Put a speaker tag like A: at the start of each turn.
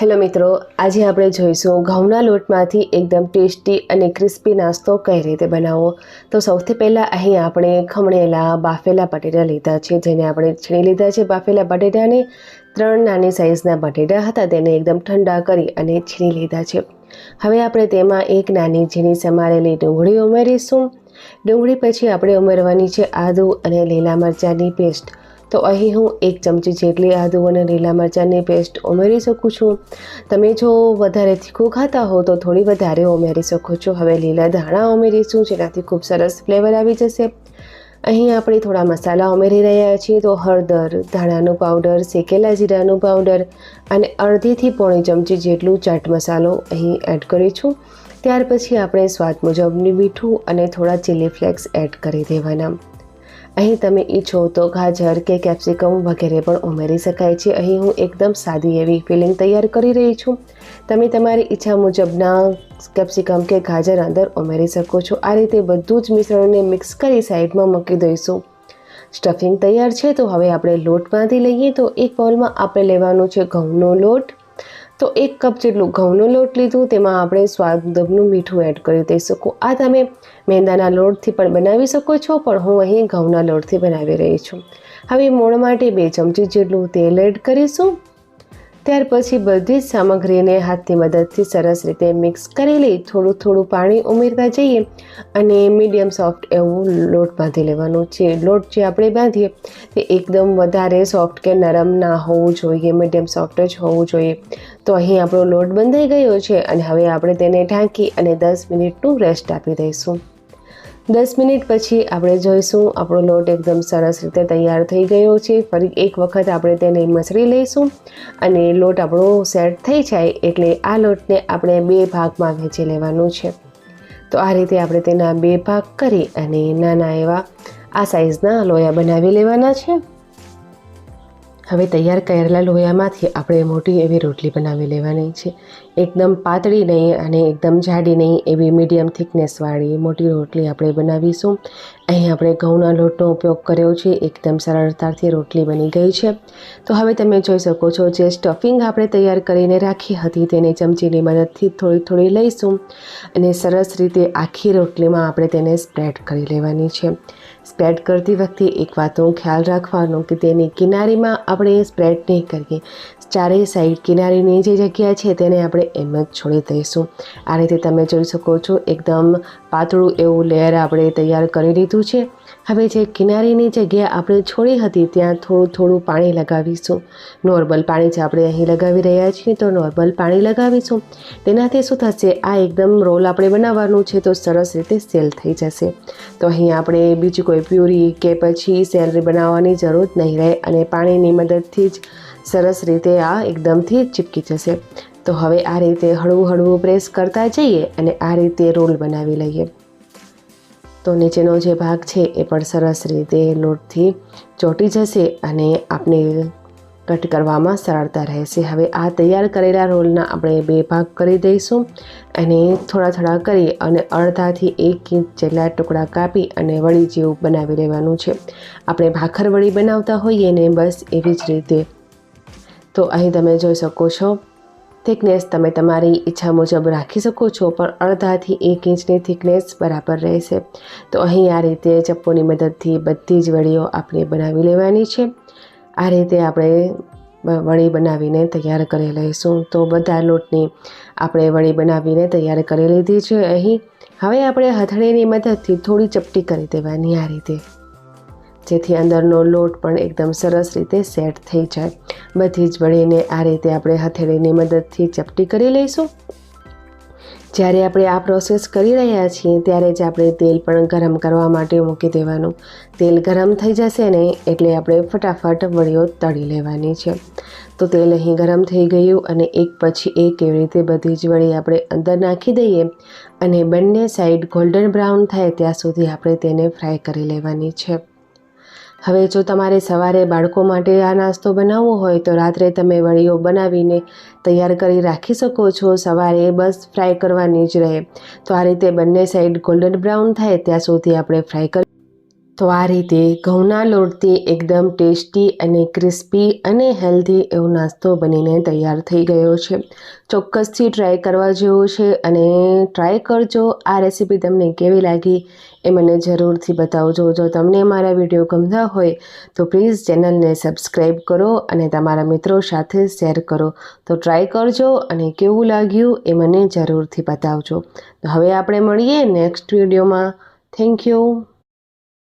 A: Hello મિત્રો, આજે આપણે જોઈશું ઘઉંના લોટમાંથી એકદમ ટેસ્ટી અને ક્રિસ્પી નાસ્તો કઈ રીતે બનાવવો? તો સૌથી પહેલાં અહીં આપણે ખમણેલા બાફેલા બટેટા લીધા છે, જેને આપણે છીણી લીધા છે બાફેલા બટેટાને. ત્રણ નાની સાઇઝના બટેટા હતા, તેને એકદમ ઠંડા કરી અને છીણી લીધા છે. હવે આપણે તેમાં એક નાની ઝીણી સમારેલી ડુંગળી ઉમેરીશું. ડુંગળી પછી આપણે ઉમેરવાની છે આદુ અને લીલા મરચાંની પેસ્ટ. તો અહીં હું એક ચમચી જેટલી આદુ અને લીલા મરચાંની પેસ્ટ ઉમેરી શકું છું. તમે જો વધારે તીખું ખાતા હો તો થોડી વધારે ઉમેરી શકો છો. હવે લીલા ધાણા ઉમેરીશું, જેનાથી ખૂબ સરસ ફ્લેવર આવી જશે. અહીં આપણે થોડા મસાલા ઉમેરી રહ્યા છીએ, તો હળદર, ધાણાનું પાવડર, શેકેલા જીરાનું પાવડર અને અડધીથી પોણી ચમચી જેટલું ચાટ મસાલો અહીં એડ કરીશું. ત્યાર પછી આપણે સ્વાદ મુજબની મીઠું અને થોડા ચીલી ફ્લેક્સ એડ કરી દેવાના. અહીં તમે ઈચ્છો તો ગાજર કે કેપ્સિકમ વગેરે પણ ઉમેરી શકાય છે. અહીં હું એકદમ સાદી એવી ફિલિંગ તૈયાર કરી રહી છું. તમે તમારી ઈચ્છા મુજબના કેપ્સિકમ કે ગાજર અંદર ઉમેરી શકો છો. આ રીતે બધું જ મિશ્રણને મિક્સ કરી સાઈડમાં મૂકી દઈશું. સ્ટફિંગ તૈયાર છે તો હવે આપણે લોટ બાંધી લઈએ તો એક બાઉલમાં આપણે લેવાનું છે ઘઉંનો લોટ. તો એક કપ જેટલું ઘઉંનો લોટ લીધું, તેમાં આપણે સ્વાદ મુજબનું મીઠું એડ કરી શકો આ તમે મેંદાના લોટથી પણ બનાવી શકો છો, પણ હું અહીં ઘઉંના લોટથી બનાવી રહી છું. હવે મોણ માટે બે ચમચી જેટલું તેલ એડ કરીશું. ત્યાર પછી બધી જ સામગ્રીને હાથની મદદથી સરસ રીતે મિક્સ કરી લઈ થોડું થોડું પાણી ઉમેરતા જઈએ અને મીડિયમ સોફ્ટ એવું લોટ બાંધી લેવાનું છે. લોટ જે આપણે બાંધીએ તે એકદમ વધારે સોફ્ટ કે નરમ ના હોવું જોઈએ, મીડિયમ સોફ્ટ જ હોવું જોઈએ. તો અહીં આપણો લોટ બંધાઈ ગયો છે અને હવે આપણે તેને ઢાંકી અને દસ મિનિટનું રેસ્ટ આપી દઈશું. દસ મિનિટ પછી આપણે જોઈશું, આપણો લોટ એકદમ સરસ રીતે તૈયાર થઈ ગયો છે. ફરી એક વખત આપણે તેને મસળી લઈશું અને લોટ આપણો સેટ થઈ જાય એટલે આ લોટને આપણે બે ભાગમાં વહેંચી લેવાનું છે. તો આ રીતે આપણે તેના બે ભાગ કરી અને નાના એવા આ સાઇઝના લોયા બનાવી લેવાના છે. હવે તૈયાર કરેલા લોયામાંથી આપણે મોટી એવી રોટલી બનાવી લેવાની છે. એકદમ પાતળી નહીં અને એકદમ જાડી નહીં એવી મીડિયમ થિકનેસવાળી મોટી રોટલી આપણે બનાવીશું. અહીં આપણે ઘઉંના લોટનો ઉપયોગ કર્યો છે. એકદમ સરળતાથી રોટલી બની ગઈ છે. તો હવે તમે જોઈ શકો છો જે સ્ટફિંગ આપણે તૈયાર કરીને રાખી હતી તેને ચમચીની મદદથી થોડી થોડી લઈશું અને સરસ રીતે આખી રોટલીમાં આપણે તેને સ્પ્રેડ કરી લેવાની છે. સ્પ્રેડ કરતી વખતે એક વાતનો ખ્યાલ રાખવાનો કે તેની કિનારીમાં આપણે સ્પ્રેડ નહીં કરીએ. ચારેય સાઈડ કિનારીની જે જગ્યા છે તેને આપણે એમ જ છોડી દઈશું. આ રીતે તમે જોઈ શકો છો, એકદમ પાતળું એવું લેયર આપણે તૈયાર કરી લીધું છે. હવે જે કિનારીની જગ્યા આપણે છોડી હતી, ત્યાં થોડું થોડું પાણી લગાવીશું. નોર્મલ પાણી જે આપણે અહીં લગાવી રહ્યા છીએ, તો નોર્મલ પાણી લગાવીશું. તેનાથી શું થશે? આ એકદમ રોલ આપણે બનાવવાનું છે, તો સરસ રીતે સેલ થઈ જશે. તો અહીં આપણે બીજી કોઈ પ્યુરી કે પછી સેલરી બનાવવાની જરૂર નહીં રહે અને પાણીની મદદથી જ સરસ રીતે આ એકદમથી ચીપકી જશે. તો હવે આ રીતે હળવું હળવું પ્રેસ કરતા જઈએ અને આ રીતે રોલ બનાવી લઈએ. તો નીચેનો જે ભાગ છે એ પણ સરસ રીતે લોટથી ચોંટી જશે અને આપણે કટ કરવામાં સરળતા રહેશે. હવે આ તૈયાર કરેલા રોલના આપણે બે ભાગ કરી દઈશું અને થોડા થોડા કરી અને અડધાથી એક ઇંચ જેટલા ટુકડા કાપી અને વળી જેવું બનાવી લેવાનું છે. આપણે ભાખર વળી બનાવતા હોઈએ ને બસ એવી જ રીતે. તો અહીં તમે જોઈ શકો છો થિકનેસ તમે તમારી ઈચ્છા મુજબ રાખી શકો છો, પણ અડધાથી એક ઇંચની થિકનેસ બરાબર રહેશે. તો અહીં આ રીતે ચપ્પોની મદદથી બધી જ વડીઓ આપણે બનાવી લેવાની છે. આ રીતે આપણે વડી બનાવીને તૈયાર કરી લઈશું. તો બધા લોટની આપણે વડી બનાવીને તૈયાર કરી લીધી છે અહીં. હવે આપણે હથળીની મદદથી થોડી ચપટી કરી દેવાની આ રીતે. જેથી અંદરનો લોટ પણ એકદમ સરસ રીતે સેટ થઈ જાય. બધી જ વળીને આ રીતે આપણે હથેળીની મદદથી ચપટી કરી લઈશું. જ્યારે આપણે આ પ્રોસેસ કરી રહ્યા છીએ, ત્યારે જ આપણે તેલ પણ ગરમ કરવા માટે મૂકી દેવાનું. તેલ ગરમ થઈ જશે ને એટલે આપણે ફટાફટ વડીઓ તળી લેવાની છે. તો તેલ અહીં ગરમ થઈ ગયું અને એક પછી એક એવી રીતે બધી જ વળી આપણે અંદર નાખી દઈએ અને બંને સાઈડ ગોલ્ડન બ્રાઉન થાય ત્યાં સુધી આપણે તેને ફ્રાય કરી લેવાની છે. હવે જો તમારે સવારે બાળકો માટે આ નાસ્તો બનાવવો હોય તો રાત્રે તમે વડીઓ બનાવીને તૈયાર કરી રાખી શકો છો. સવારે બસ ફ્રાય કરવાની જ રહે. તો આ રીતે બંને સાઈડ ગોલ્ડન બ્રાઉન થાય, ત્યાં સુધી આપણે ફ્રાય કરી તો આ રીતે ઘઉંના લોટથી એકદમ ટેસ્ટી અને ક્રિસ્પી અને હેલ્ધી એવો નાસ્તો બનીને તૈયાર થઈ ગયો છે. ચોક્કસથી ટ્રાય કરવા જેવો છે અને ટ્રાય કરજો. આ રેસીપી તમને કેવી લાગી એ મને જરૂરથી બતાવજો. જો તમને મારા વીડિયો ગમતા હોય તો પ્લીઝ ચેનલને સબસ્ક્રાઈબ કરો અને તમારા મિત્રો સાથે શેર કરો. તો ટ્રાય કરજો અને કેવું લાગ્યું એ મને જરૂરથી બતાવજો. તો હવે આપણે મળીએ નેક્સ્ટ વિડીયોમાં. Thank you.